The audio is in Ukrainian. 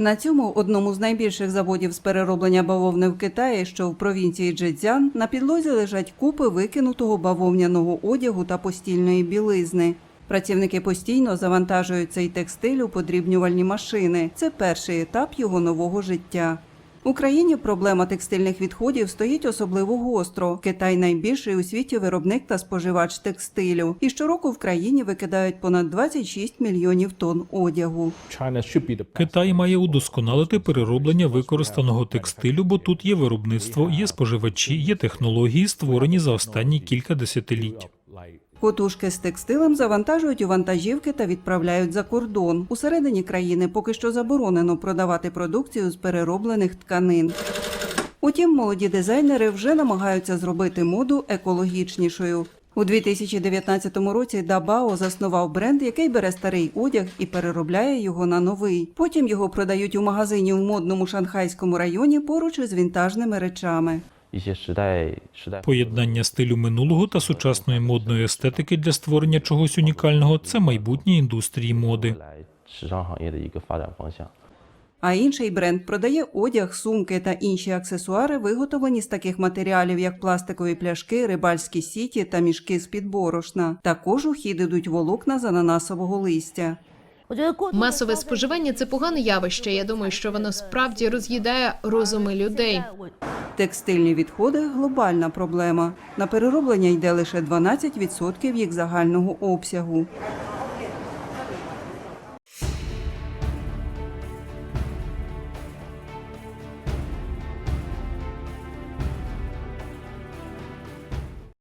На цьому одному з найбільших заводів з перероблення бавовни в Китаї, що в провінції Джедзян, на підлозі лежать купи викинутого бавовняного одягу та постільної білизни. Працівники постійно завантажують цей текстиль у подрібнювальні машини. Це перший етап його нового життя. В Україні проблема текстильних відходів стоїть особливо гостро. Китай найбільший у світі виробник та споживач текстилю. І щороку в країні викидають понад 26 мільйонів тонн одягу. Китай має удосконалити перероблення використаного текстилю, бо тут є виробництво, є споживачі, є технології, створені за останні кілька десятиліть. Котушки з текстилем завантажують у вантажівки та відправляють за кордон. Усередині країни поки що заборонено продавати продукцію з перероблених тканин. Утім, молоді дизайнери вже намагаються зробити моду екологічнішою. У 2019 році Дабао заснував бренд, який бере старий одяг і переробляє його на новий. Потім його продають у магазині в модному шанхайському районі поруч із вінтажними речами. Поєднання стилю минулого та сучасної модної естетики для створення чогось унікального це майбутнє індустрії моди. А інший бренд продає одяг, сумки та інші аксесуари, виготовлені з таких матеріалів, як пластикові пляшки, рибальські сіті та мішки з під борошна. Також у хід ідуть волокна з ананасового листя. Масове споживання це погане явище. Я думаю, що воно справді роз'їдає розуми людей. Текстильні відходи глобальна проблема. На перероблення йде лише 12% їх загального обсягу.